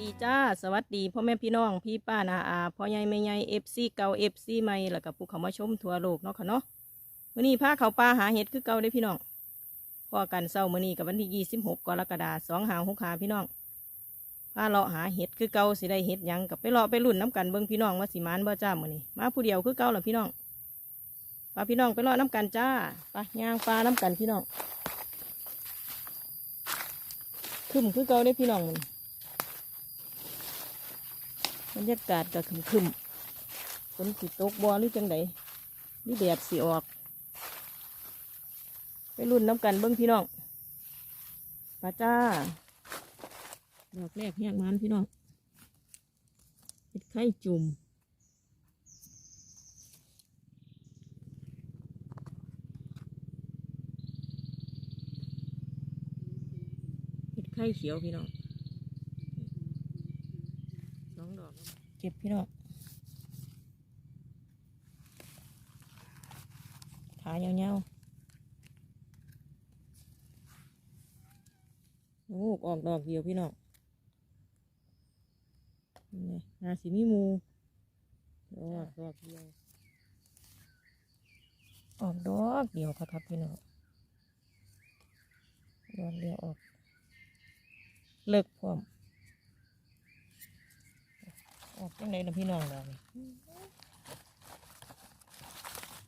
ดีจ้า สวัสดีพ่อแม่พี่น้อง พี่ป้านาอาพ่อใหญ่แม่ใหญ่เอฟซีเก่าเอฟซีใหม่แล้วก็ผู้เขามาชมทั่วโลกเนาะค่ะเนาะมื้อนี้พาเขาปลาหาเห็ดคือเก่าได้พี่น้องพอกันเศร้ามื้อนี้กับวันที่ยี่สิบหกกรกฎาสองหาหกหาพี่น้องพาเลาะหาเห็ดคือเก่าสิได้เห็ดยังกับไปเลาะไปลุ่นน้ำกันเบิ่งพี่น้องว่าสิมานบ่จ้ามื้อนี้มาผู้เดียวคือเก่าเหรอพี่น้องปลาพี่น้องไปเลาะน้ำกันจ้าไปย่างปลาน้ำกันพี่น้องคึมคือเก่าได้พี่น้องมื้อนี้ บรรยากาศก็คึมคึมๆฝนสิตกบ่หรือจังไดนี่แดดสิออก ไปรุ่นน้ำกันเบิ้งพี่น้องปลาจ้า ดอกแรกแหกมันพี่น้องเห็ดไข่จุ่มเห็ดไข่เขียวพี่น้อง สองดอก เก็บพี่น้องขายาวๆโอ้ออกดอกเดียวพี่น้องนี่นาสีมีมูออกดอกเดียวออกดอกเดียวครับพี่น้องดอกเดียวออกเลิกพร้อม ออกจังไดล่ะพี่น้องเรา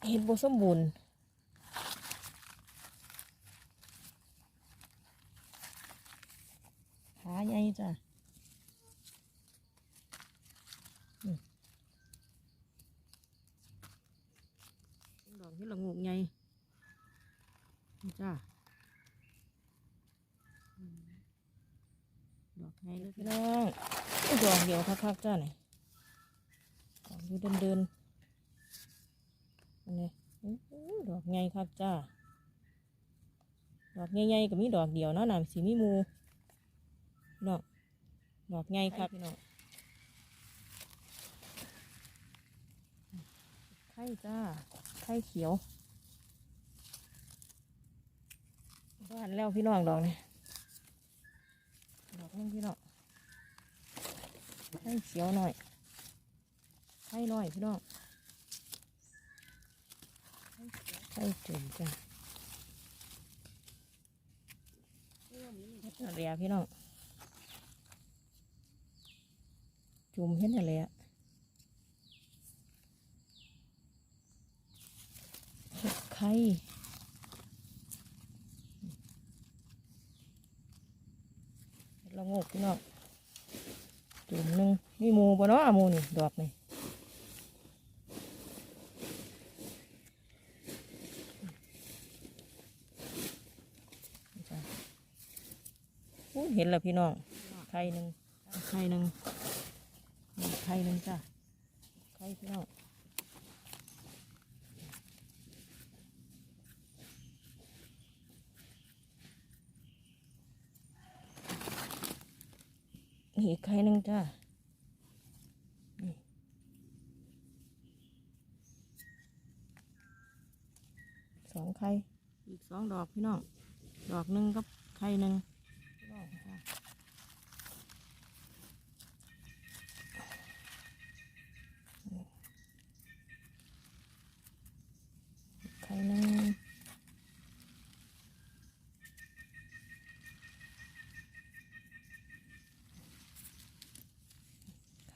เห็ดบสมบูรณ์ขาใหญ่จ้ะอืมดอกที่ละงูใหญ่จ้า อืมดอกใหญ่เลยพี่น้องอุ๊ยดอกเดียวคักๆจ้าหน่อยออกอยู่เดินเดินๆอันนี้อู้หูดอกไงครับจ้า ดอกใหญ่ๆก็มีดอกเดียวเนาะน้ำสีมีหมูดอกดอกไงครับพี่น้องไข่จ้าไข่เขียวบ้านแล้วพี่น้องดอกนี่ดอก นึงพี่น้องไข่เขียวหน่อยไข่น้อยพี่น้องไข่จุ่มจ้ะเฮ็ดอะไรพี่น้อง จุ่มเห็นอะไรอะเห็ดไข่เห็ดละ โงกพี่น้องจุ่มหนึ่งมีหมูบ่เนาะหมูนี่ดอกนี่จ้ะอู้เห็นแล้วพี่น้อง ไข่หนึ่งไข่หนึ่งไข่หนึ่งจ้ะ ไข่พี่น้อง อีกไข่หนึ่งจ้ะนี่สองไข่ อีกสองดอกพี่น้อง ดอกหนึ่งกับไข่หนึ่งไข่หนึ่ง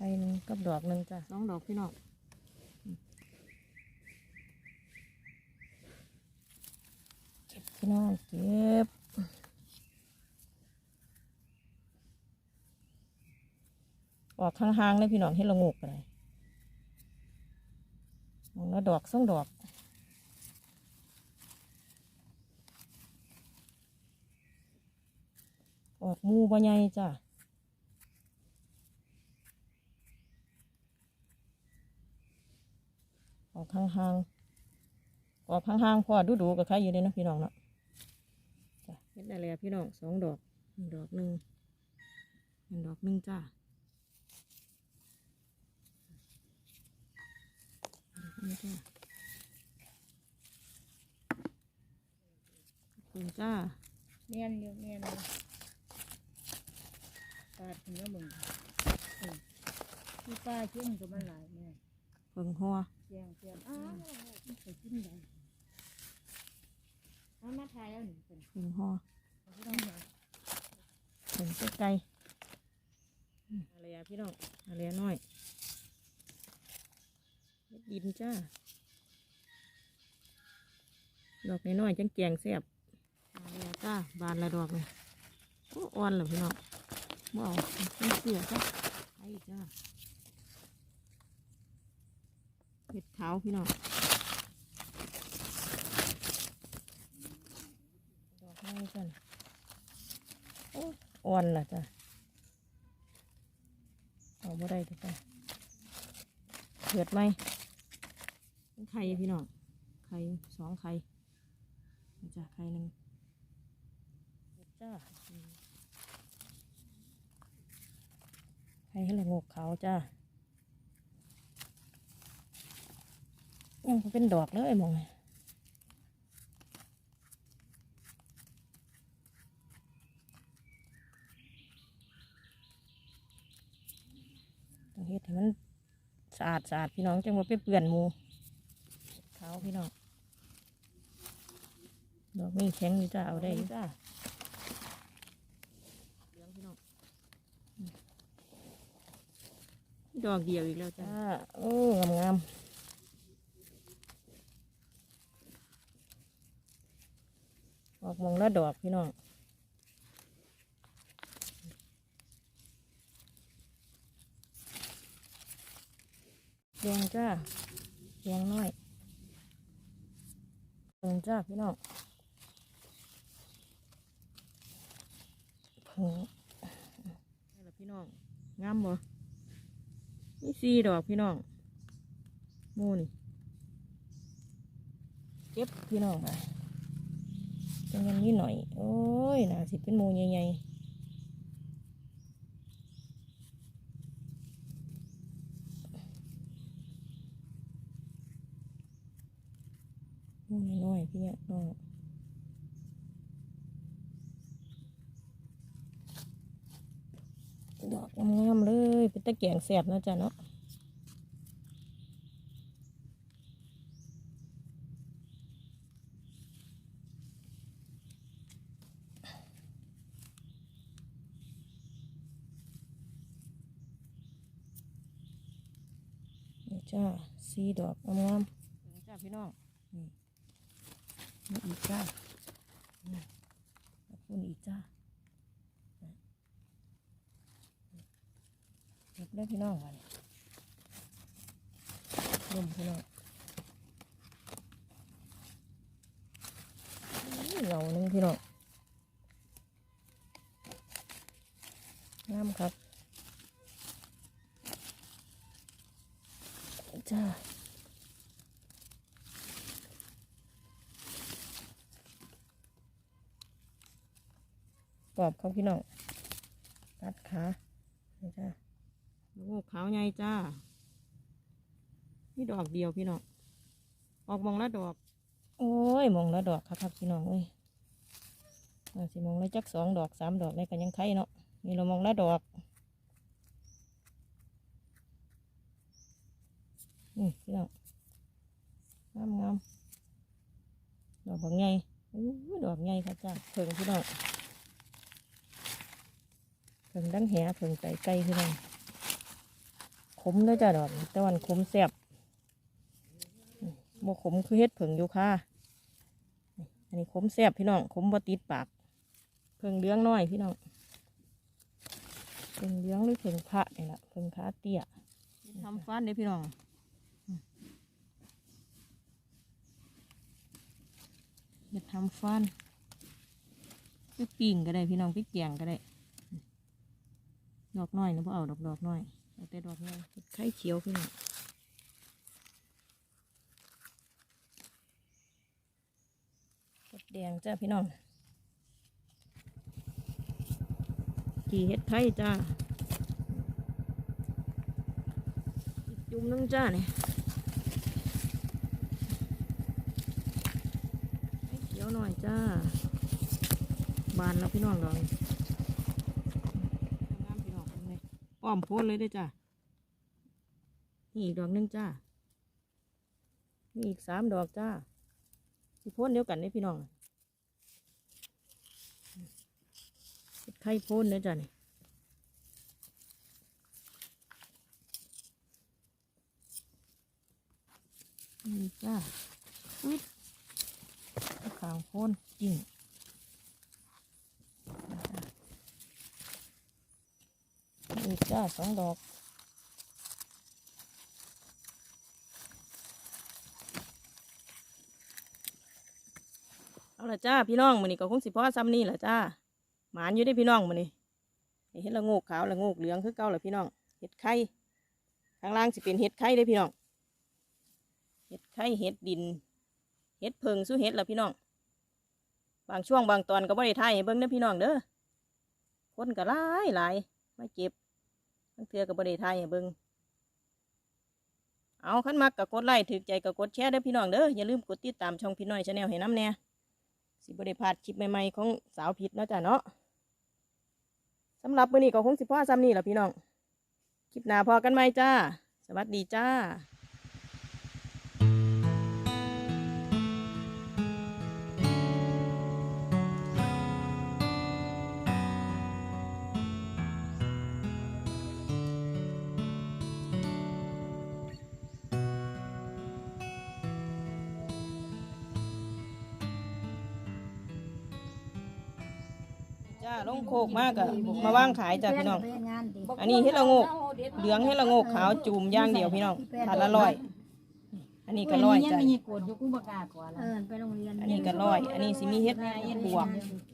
ไข่หนึ่ง กับดอกหนึ่งจ้ะสองดอกพี่น้องเก็บพี่น้องเก็บออกห่างๆเลยพี่น้องให้ละงกอะไรมองแล้วดอกส่งดอกออกหมูบ่ใหญ่จ้ะ ออกห่างๆออกห่างๆพอดูๆกับใครอยู่เลยนะพี่น้องเนาะจ้ะเห็นอะไรอะพี่น้องสองดอกนี่ดอกหนึ่งนี่ดอกหนึ่งจ้านี่จ้าขอบคุณจ้าเมียนอยู่เมียนอยู่ปาดถึงแล้วมึงที่ป้าเช่นก็มันหลายแม่เพิ่งหัว เสียงเสียงอ้าวมันไปกินได้เอามาทายเอาหนึ่งเป็นเพิ่งหัวพี่น้องเหรอเพิ่งไกลๆอืมอะไรอะพี่น้องอะไรน้อยเฮ็ดดินจ้า ดอกน้อยๆจังแกงแซ่บอะไรอะจ้าบานละดอกเลยโอ้อ่อนเหรอพี่น้องบ่เอาเป็นเสือจ้าไอ้จ้า เห็ดขาวพี่น้องดอกไม้จ้ะโอ้ยอ่อนล่ะจ้ะเอาบ่ได้จ้ะเดือดไหมเป็นไข่พี่น้องไข่สองไข่นี่จ้ะไข่หนึ่งเดือดจ้าอืมไข่ให้ละงกขาวจ้า ยังบ่เป็นดอกเลยมองไงต้องเฮ็ดให้มันสะอาดสะอาดพี่น้องจังว่าไปเปื่อนหมูขาวพี่น้องดอกนี้แข็งอยู่จ้าเอาได้อยู่จ้าเหลืองพี่น้องอืมดอกเดียวอีกแล้วจ้าโอ้งามงาม ออกมองแล้วดอกพี่น้องแดงจ้าแดงน้อยเพิ่งจ้าพี่น้องเพิ่งนี่แหละพี่น้องงามบ่มีสี่ดอกพี่น้องมูนี่เก็บพี่น้องไป จังยังนี้หน่อย โอ้ยน่าสิเป็นหมูใหญ่ๆน้อยน้อยๆพี่เนี่ยน้องดอกงามๆเลย เป็นตะแกรงแสบนะจ๊ะเนาะ จ้าสีดอกงามๆนี่จ้าพี่น้องนี่นี่อีกจ้านี่ขอบคุณอีกจ้าเก็บได้พี่น้องวันรวมพี่น้องนี่เหงาหนึ่งพี่น้องงามครับ จ้ากรอบเขาพี่น้องตัดขานี่จ้าโอ้ขาวใหญ่จ้านี่ดอกเดียวพี่น้องออกมองละดอก โอ้ยมองละดอกครับครับพี่น้องเอ้ยน่าสิมองละจักสองดอกสามดอกได้กันยังไข่เนาะนี่เรามองละดอก นี่พี่น้องงามงามดอกบางใหญ่อู้ยดอกใหญ่ครับจ้าเพิ่งพี่น้องเพิ่งดังแหเพิ่งไก่ไก่พี่น้องขมด้วยจ้ะดอกต่วันขมแซ่บอืมบ่ขมคือเฮ็ดเพิ่งอยู่ค่ะอันนี้ขมแซ่บพี่น้องขมบ่ติดปาก เพิ่งเลี้ยงน้อยพี่น้องเพิ่งเลี้ยงหรือเพิ่งพระนี่แหละเพิ่งขาเตี้ยทำฟันเด้พี่น้องอืม อย่าทำฟันไปปิ้งก็ได้พี่น้องไปแกงก็ได้ ดอกน้อยนะพ่อเอาดอกดอกน้อยเอาแต่ดอกน้อยไข่เขียวพี่น้องแดงจ้าพี่น้องกี่เห็ดไทยจ้าจุ่มนึงจ้าเนี่ยไขียวหน่อยจ้า บานแล้วพี่น้องดอกนี้งามพี่น้องเบิ่งเลยอ้อมโพนเลยเด้จ้านี่อีกดอกหนึงจ้านี่อีกสามดอกจ้าสิโพนเดียวกันเด้พี่น้องไข่โพนเด้อจ้านี่นี่จ้าอุ๊ย ขาวโพนจริงอีกจ้าสองดอกเอาละจ้าพี่น้องมือนี้ก็คงสิพ่อซ้ำนี่แหละจ้าหมานอยู่ได้พี่น้องมือนี้เห็ดละโงกขาวละโงกเหลืองคือเก่าแหละพี่น้องเห็ดไข่ข้างล่างสิเป็นเห็ดไข่ได้พี่น้องเห็ดไข่เห็ดดินเห็ดเพิงสู้เห็ดละพี่น้อง บางช่วงบางตอนก็บ่ได้ถ่ายให้เบิ่งเด้อพี่น้องเด้อคนก็หลายหลายมาเก็บบางเทือกับบริไทยให้เบิงเอาขั้นมักกับกดไลค์ถือใจกับกดแชร์เด้อพี่น้องเด้ออย่าลืมกดติดตามช่องพี่น้อยชาแนลให้น้ำแน่สิบริพลาดคลิปใหม่ๆของสาวผิดเนาะจ้ะเนาะสำหรับมื้อนี้ก็คงสิพ่อซ้ำนี่แหละพี่น้องคลิปหน้าพอกันไหมจ้า สวัสดีจ้า จ้าลงโคกมากอะมาว่างขายจ้ะพี่น้อง อันนี้เฮ็ดละโงก เหลืองให้ละโงกขาวจูมอย่างเดียวพี่น้องถาดละร้อย อันนี้ก็ร้อยจ้ะ มีโกดอยู่กูบ่กล้ากว่าเอละอไปโรงเรียนอันนี้ก็ร้อย อันนี้สิมีเฮ็ดบวก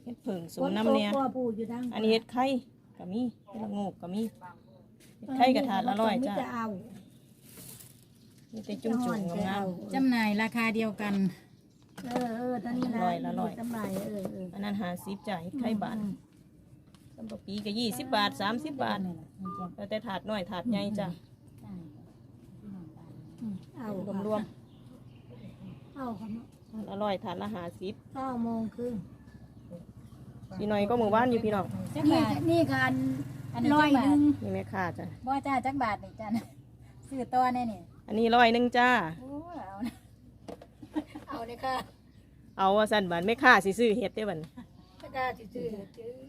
เฮ็ดเผิงสมน้ำเนี่ยพ่อปู่อยู่ทางอันนี้เฮ็ดไข่ก็มีเฮ็ดละโงกก็มีเฮ็ดไข่กระถาดละร้อยจ้าจะเอามีแต่จุ่มจุ่มงามจำหน่ายราคาเดียวกัน เออเออตอนนี้นะร้อยละร้อย จำไรเออเออ ๆอันนั้นหาสิบจ้ะเฮ็ดไข่บาท สำหรับปีก็ยี่สิบบาทสามสิบบาทแล้วแต่ถาดน้อยถาดใหญ่จ้ะเอารวมรวมเอาค่ะๆถาดละร้อยถาดละหาสิบเก้าโมงครึ่งพี่น้อยก็มือบ้านอยู่พี่น้องจักนี่บาทนี่กันอันนี้ร้อยจักหบานึ่ทงนี่แม่ค้าจ้ะบ่จ้าจักบาทนี่จ้าซื้อตัวแน่นี่อันนี้ร้อยหนึ่งจ้าโอ้เอานะเอาเลยค่ะเอาว่าสั่นบานแม่ค้าสิซื้อเห็ดได้บันตะกร้าสิซื้อซื้อแ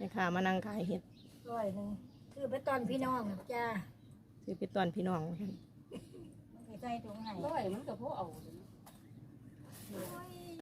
นี่ค่ะมานั่งขายเห็ดร้อยหนึ่งคือไปตอนพี่น้องจ้าซื้อไปตอนพี่น้องไว้ให้ใส่ถุงไหนร้อยมันก็พวกเอา โอ้ย